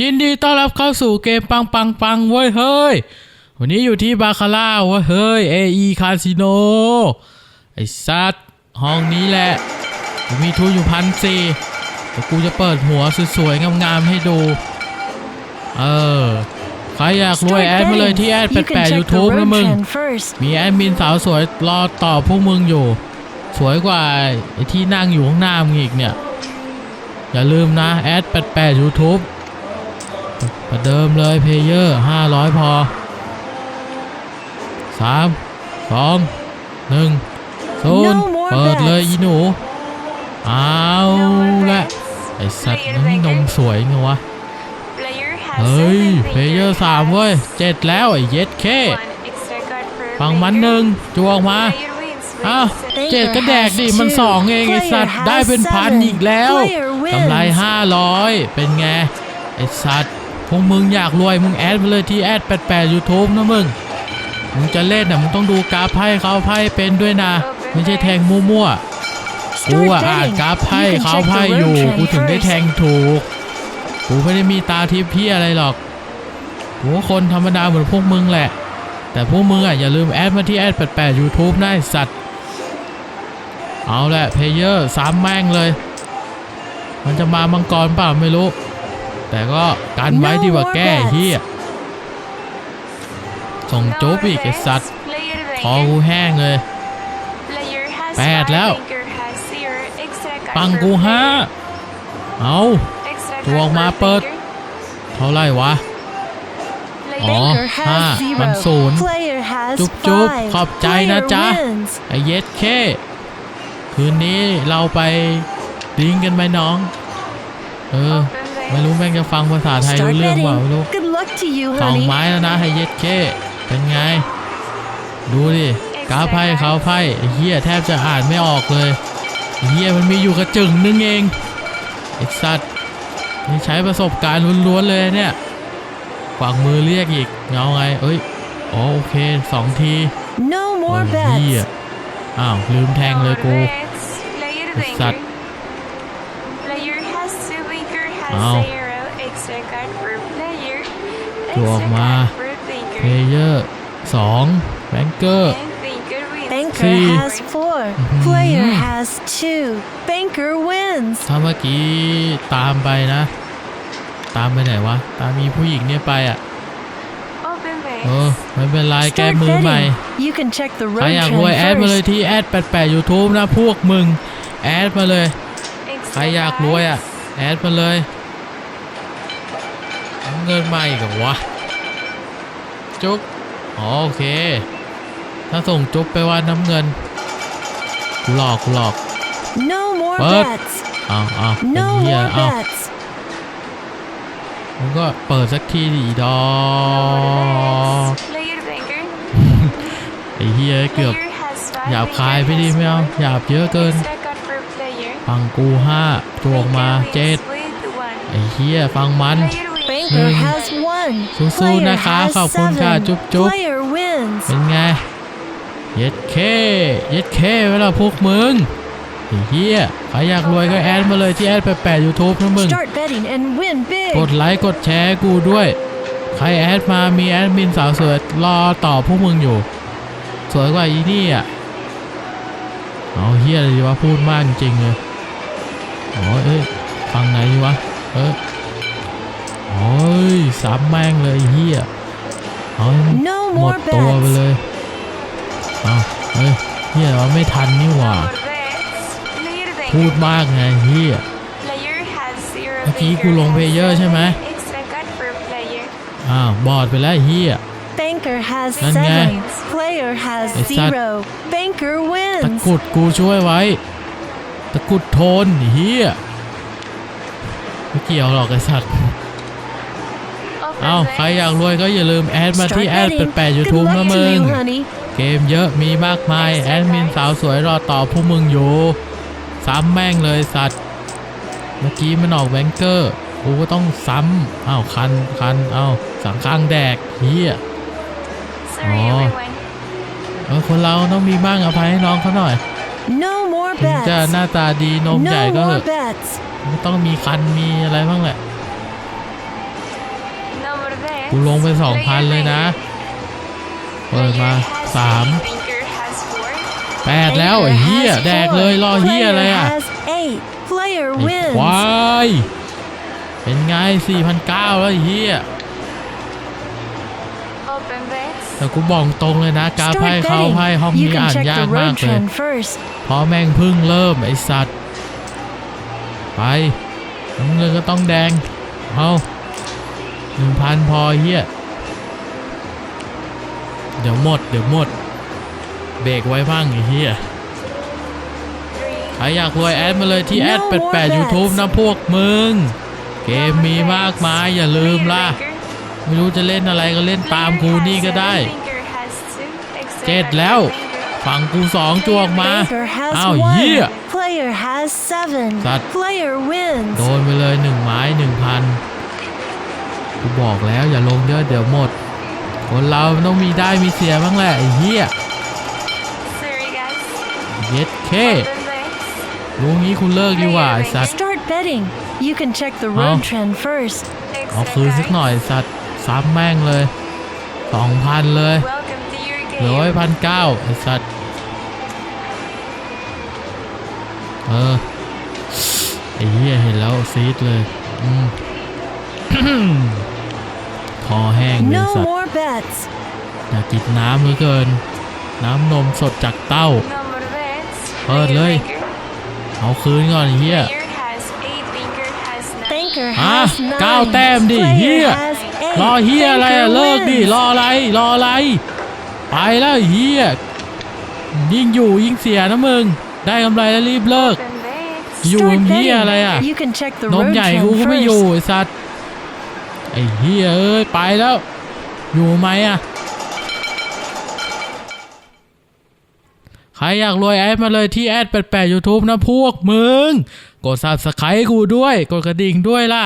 ยินดีต้อนรับเข้าสู่เกมปังปังปังเว้ยเฮ้ย วันนี้อยู่ที่บาคาร่าเว้ยเฮ้ย AE คาสิโนไอ้ซัดห้องนี้แหละกูมีทุนอยู่พันสี่แต่กูจะเปิดหัวสวยๆงามๆให้ดู เออ ใครอยากรวยแอดมาเลยที่แอด You can 88 check the YouTube นะ road มึง trend first. มีแอดมินสาวสวยรอตอบพวกมึงอยู่ สวยกว่าไอ้ที่นั่งอยู่ข้างหน้ามึงอีกเนี่ย อย่าลืมนะแอด88 YouTube ป ระเดิมเลยเพเยอร์500พอ3 2 1 No 0 more เปิดเลย bets อีหนูเอาละไอสัตว์นี่นมสวยไงวะ Player has เฮ้ย seven เพเยอร์ fingers 3เว้ยเจ็ดแล้วไอ้เย็ดเค one extra card per ฝั่งมัน finger. หนึ่งจวงมา Player wins with อ้าว seven เจ็ดก็แดกดิมันสองเองไอสัตว์ได้เป็นพันอีกแล้วกำไรห้าร้อยเป็นไงไอสัตว์ พวกมึงอยากรวยมึงแอดมาเลยที่แอด88 YouTube นะมึง มึงจะเล่นน่ะมึงต้องดูกราฟไพ่เขาไพ่เป็นด้วยนะ ไม่ใช่แทงมั่วๆกูอะอ่านกราฟไพ่เขาไพ่อยู่กูถึงได้แทงถูกกูไม่ได้มีตาทิพย์พี่อะไรหรอกกูคนธรรมดาเหมือนพวกมึงแหละ แต่พวกมึงอะอย่าลืมแอดมาที่แอด88 YouTube นะไอ้สัตว์เอาแหละเพเยอร์สามแม่งเลย มันจะมามังกรเปล่าไม่รู้ แต่ก็กันไว้ดีกว่าแก้เฮียส่ง No จุ๊บอีกไอ้สัตว์ Player คอกู finger. แห้งเลย Player has แปด five แล้ว finger has zero extra card ปัง per กูห้า player. เอา Extra จวง card มา per เปิด finger. เท่าไหร่วะ Player อ๋อ Banker ห้า has มัน zero. ศูนย์ Player has จุ๊บจุ๊บ five. ขอบใจนะ Player จ๊ะ wins. ไอเย็ดเค คืนนี้เราไปดิ้งกันไหมน้อง เออ ไม่รู้แม่งจะฟังภาษาไทย Start รู้เรื่องเปล่า betting. ไม่รู้ Good luck to you, สอง honey. ไม้แล้วนะไอเย็ดเคเป็นไง ดูดิกราฟไพ่เขาไพ่ไอ้เฮียแทบจะอ่านไม่ออกเลยไอ้เฮียมันมีอยู่กระจึงนึงเองไอ้สัตว์นี่ใช้ประสบการณ์ล้วนๆเลยเนี่ยกวักมือเรียกอีกเงาไง เอ้ยอ๋อโอเคสองที No โอ้ more ยเฮีย bets. อ้าวลืมแทงเลยกู bets. Player ไอ้สัตว์ finger. Player has two finger has เอา zero extra card per player. จวก Extra มา card per เพ finger. เยอร์สองแบงเกอร์ And finger wins Banker See. has four. Player has two. Banker wins. ถ้าเมื่อกี้ตามไปนะ ตามไปไหนวะ ตามมีผู้หญิงเนี่ยไปอะ Open เออ bets. ไม่เป็นไรแก้ Start มือใหม่ betting. You can check the ใคร road อยากรวย trend แอดมาเลย first. ที่แอด88 YouTube นะพวกมึง แอดมาเลย ใคร Extra อยากรวย card. อะ แอดมาเลย เอาเงินมาอีกเหรอวะ จุ๊บอ๋อโอเค ถ้าส่งจุ๊บไปว่าน้ำเงิน กูหลอกกูหลอก No more What? bets. เอาเอาเป็น No เฮีย more เอา bets. มึงก็เปิดสักทีดิดอ Player finger. ไอ้เฮียเกือบ Player has five หยาบคาย finger ไปดิ has ไม่เอา one หยาบเยอะเกิน extra card per player. ฟังกูห้าจวกมา Banker เจ็ด wins with one. ไอ้เฮียฟังมัน Player wins. Banker Mm. has one. สู้ๆ Player นะคะ has ขอบคุณค่ะ seven. จุ๊บจุ๊บ Player wins. เป็นไง เย็ดเค เย็ดเคเวลาพวกมึงไอ้เฮียใครอยากรวยก็แอดมาเลยที่แอดแปดยูทูบนะมึง Start betting and win กด big. ไลค์กดแชร์ให้กูด้วย ใครแอดมามีแอดมินสาวสวยรอตอบพวกมึงอยู่ สวยกว่าอีนี่อะเอาเฮียอะไรดีวะพูดมากจริงๆเลยอ๋อเอ้ยฟังไหนดีวะ เออโอ้ยซ้ำแม่งเลยไอ้เฮียเอาให้ No หมด more ตัวไป bets. เลยเอาเฮ้ยเฮียเราไม่ทันนี่หว่า More bets. Player พูด finger. มากไงเฮีย Player has zero เมื่อกี้ finger กูลง has เพลเยอร์ใช่ไหม one Extra card per player. อ้าวบอดไปแล้วไอ้เฮีย Banker has นั่นไง seven. Player has ไอ้สัตว์ zero. Banker ตะ wins. กรุดกูช่วยไว้ ตะกรุดโทนไอ้เฮียไม่เกี่ยวหรอกไอ้สัตว์ Open เอาใคร bets. อยากรวยก็อย่าลืมแอดมา Start ที่แอด betting. แปดยู Good ทูบ luck นะ to มึง you, honey. เกมเยอะมีมากมาย แอดมินสาวสวยรอตอบพวกมึงอยู่ซ้ำแม่งเลยสัตว์ เมื่อกี้มันออกแบงเกอร์กูก็ต้องซ้ำอ้าวคันคันอ้าวสังข้างแดกเฮีย Sorry, Oh. everyone. เออคนเราต้องมีบ้างอภัยให้น้องเขาหน่อย No more ถึงจะห bets. น้าตาดีนมใหญ่ No ก็เถ more อะ bets. มันต้องมีคันมีอะไรบ้างแหละ กูลงไปสองพันเลยนะเปิดมาสาม Banker has four. แปดแล้วไอ้เฮีย has แดก four. เลยรอเฮีย Player อะไรอะ has eight. Player ไอ้ wins. ควายเป็นไง4,900แล้วไอ้เฮีย Open bets. แต่กูบอกตรงเลยนะกา Start ไพ่เขา betting. ไพ่ห้อง You นี้ can อ่าน check ยา the กมาก road เลย trend first. เพราะแม่งเพึ่งเริ่มไอสัตว์ ไปน้ำเงินก็ต้องแดง เอา หนึ่งพันพอเฮียเดี๋ยวหมด เดี๋ยวหมด เบรกไว้บ้างไอ้เฮีย Three. ใครอยากรวยแอดมาเลยที่ No แอด more 88 bets. YouTube นะพวกมึง เกมมีมากมายอย่าลืมล่ะ Banker. ไม่รู้จะเล่นอะไรก็เล่นตามกูนี่ก็ได้ Banker has two. Extra เจ็ด banker, แล้ว banker. ฝั่งกูสองจวกมา Banker has อ้าว one. เฮีย Player has seven. Sat. Player wins. โดนไปเลยหนึ่งไม้หนึ่งพัน กูบอกแล้วอย่าลงเยอะเดี๋ยวหมด คนเรามันต้องมีได้มีเสียบ้างแหละไอ้เหี้ย Sorry, guys. เย็ดเค Open bets. รู้งี้คุณเลิกดีกว่าไอ้สัตว์ Start betting. You can check the Oh. road trend first. เอา Extra คืนสักหน่อย cards. สัตว์ซ้ำแม่งเลยสองพันเลย Welcome to your เหลือไว้ game. พันเก้าไอ้สัตว์ เออไอ้เหี้ยเห็นแล้วซีดเลย อืมค อแห้งเลย No สัตว์ more bets. อยากกินน้ำเหลือเกิน น้ำนมสดจากเต้า No more bets. Ơi, Player Lê. banker. เอาคืนก่อนไอ้เฮีย Player has eight. Banker has nine. Banker Ah, has nine. เก้าแต้มดิ Player เฮีย has eight. รอเฮียอะไรอะ Banker เลิกดิ wins. รออะไร รออะไร ไปแล้วไอ้เฮียยิ่งอยู่ยิ่งเสียนะมึง ได้กำไรแล้วรีบเลิก Open bets. อยู่ Start เฮียอะไรอะ betting. You can check the นม road ใหญ่ trend กูก็ไม่อยู่ first. ไอ้สัตว์ ไอ้เฮียเอ้ย ไปแล้ว อยู่ไหมอะ ใครอยากรวยแอดมาเลยที่แอด88 YouTube นะพวกมึง กด Subscribe กูด้วย กดกระดิ่งด้วยล่ะ